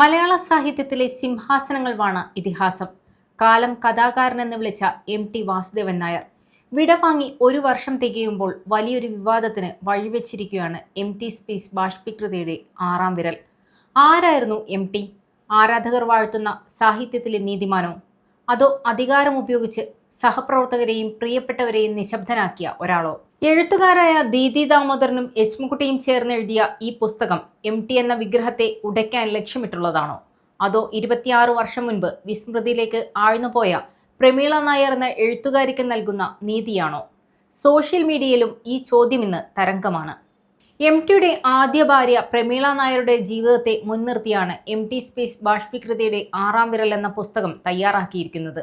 മലയാള സാഹിത്യത്തിലെ സിംഹാസനങ്ങൾ വാണ ഇതിഹാസം. കാലം കഥാകാരൻ എന്ന് വിളിച്ച എം ടി വാസുദേവൻ നായർ. വിടവാങ്ങി ഒരു വർഷം തികയുമ്പോൾ വലിയൊരു വിവാദത്തിന് വഴിവെച്ചിരിക്കുകയാണ് എം ടി സ്പീസ് ബാഷ്പീകൃതയുടെ ആറാം വിരൽ. ആരായിരുന്നു എം ടി? ആരാധകർ വാഴ്ത്തുന്ന സാഹിത്യത്തിലെ നീതിമാനോ? അതോ അധികാരം ഉപയോഗിച്ച് സഹപ്രവർത്തകരെയും പ്രിയപ്പെട്ടവരെയും നിശബ്ദനാക്കിയ ഒരാളോ. എഴുത്തുകാരായ ദീദി ദാമോദരനും യശ്മുക്കുട്ടിയും ചേർന്ന് എഴുതിയ ഈ പുസ്തകം എം ടി എന്ന വിഗ്രഹത്തെ ഉടയ്ക്കാൻ ലക്ഷ്യമിട്ടുള്ളതാണോ? അതോ ഇരുപത്തിയാറ് വർഷം മുൻപ് വിസ്മൃതിയിലേക്ക് ആഴ്ന്നുപോയ പ്രമീള നായർ എന്ന എഴുത്തുകാരിക്ക് നൽകുന്ന നീതിയാണോ? സോഷ്യൽ മീഡിയയിലും ഈ ചോദ്യം ഇന്ന് തരംഗമാണ്. എം ടിയുടെ ആദ്യ ഭാര്യ പ്രമീള നായരുടെ ജീവിതത്തെ മുൻനിർത്തിയാണ് എം ടി സ്പേസ് ബാഷ്പീകൃതയുടെ ആറാം വിരൽ എന്ന പുസ്തകം തയ്യാറാക്കിയിരിക്കുന്നത്.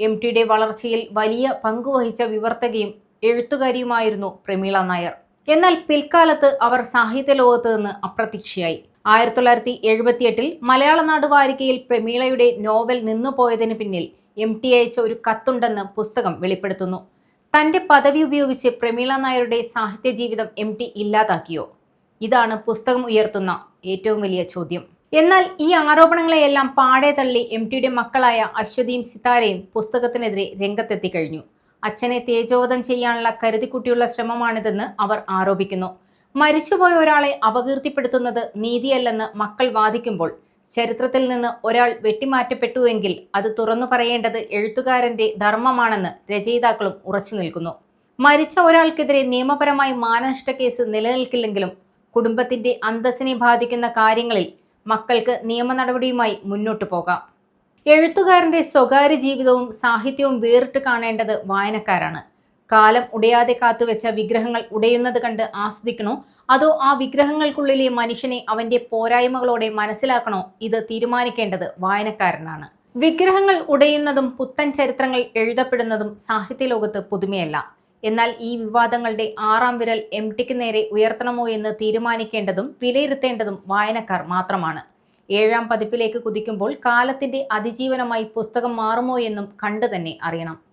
എം ടിയുടെ വളർച്ചയിൽ വലിയ പങ്കുവഹിച്ച വിവർത്തകയും എഴുത്തുകാരിയുമായിരുന്നു പ്രമീള നായർ. എന്നാൽ പിൽക്കാലത്ത് അവർ സാഹിത്യ ലോകത്ത് നിന്ന് അപ്രത്യക്ഷയായി. ആയിരത്തി തൊള്ളായിരത്തി എഴുപത്തിയെട്ടിൽ മലയാള നാട് വാരികയിൽ പ്രമീളയുടെ നോവൽ നിന്നുപോയതിന് പിന്നിൽ എം ടി അയച്ച ഒരു കത്തുണ്ടെന്ന് പുസ്തകം വെളിപ്പെടുത്തുന്നു. തന്റെ പദവി ഉപയോഗിച്ച് പ്രമീള നായരുടെ സാഹിത്യ ജീവിതം എം ടി ഇല്ലാതാക്കിയോ? ഇതാണ് പുസ്തകം ഉയർത്തുന്ന ഏറ്റവും വലിയ ചോദ്യം. എന്നാൽ ഈ ആരോപണങ്ങളെയെല്ലാം പാടെ തള്ളി എം ടിയുടെ മക്കളായ അശ്വതിയും സിതാരയും പുസ്തകത്തിനെതിരെ രംഗത്തെത്തി കഴിഞ്ഞു. അച്ഛനെ തേജോവധം ചെയ്യാനുള്ള കരുതിക്കുട്ടിയുള്ള ശ്രമമാണിതെന്ന് അവർ ആരോപിക്കുന്നു. മരിച്ചുപോയ ഒരാളെ അപകീർത്തിപ്പെടുത്തുന്നത് നീതിയല്ലെന്ന് മക്കൾ വാദിക്കുമ്പോൾ ചരിത്രത്തിൽ നിന്ന് ഒരാൾ വെട്ടിമാറ്റപ്പെട്ടുവെങ്കിൽ അത് തുറന്നു പറയേണ്ടത് എഴുത്തുകാരന്റെ ധർമ്മമാണെന്ന് രചയിതാക്കളും ഉറച്ചു നിൽക്കുന്നു. മരിച്ച ഒരാൾക്കെതിരെ നിയമപരമായി മാനനഷ്ട കേസ് നിലനിൽക്കില്ലെങ്കിലും കുടുംബത്തിന്റെ അന്തസ്സിനെ ബാധിക്കുന്ന കാര്യങ്ങളിൽ മക്കൾക്ക് നിയമ നടപടിയുമായി മുന്നോട്ടു പോകാം. എഴുത്തുകാരന്റെ സ്വകാര്യ ജീവിതവും സാഹിത്യവും വേറിട്ട് കാണേണ്ടത് വായനക്കാരാണ്. കാലം ഉടയാതെ കാത്തുവെച്ച വിഗ്രഹങ്ങൾ ഉടയുന്നത് കണ്ട് ആസ്വദിക്കണോ? അതോ ആ വിഗ്രഹങ്ങൾക്കുള്ളിലെ മനുഷ്യനെ അവന്റെ പോരായ്മകളോടെ മനസ്സിലാക്കണോ? ഇത് തീരുമാനിക്കേണ്ടത് വായനക്കാരനാണ്. വിഗ്രഹങ്ങൾ ഉടയുന്നതും പുത്തൻ ചരിത്രങ്ങൾ എഴുതപ്പെടുന്നതും സാഹിത്യ ലോകത്ത് പുതുമയല്ല. എന്നാൽ ഈ വിവാദങ്ങളുടെ ആറാം വിരൽ എം ടിക്ക് നേരെ ഉയർത്തണമോ എന്ന് തീരുമാനിക്കേണ്ടതും വിലയിരുത്തേണ്ടതും വായനക്കാർ മാത്രമാണ്. ഏഴാം പതിപ്പിലേക്ക് കുതിക്കുമ്പോൾ കാലത്തിന്റെ അതിജീവനമായി പുസ്തകം മാറുമോ എന്നും കണ്ടു തന്നെ അറിയണം.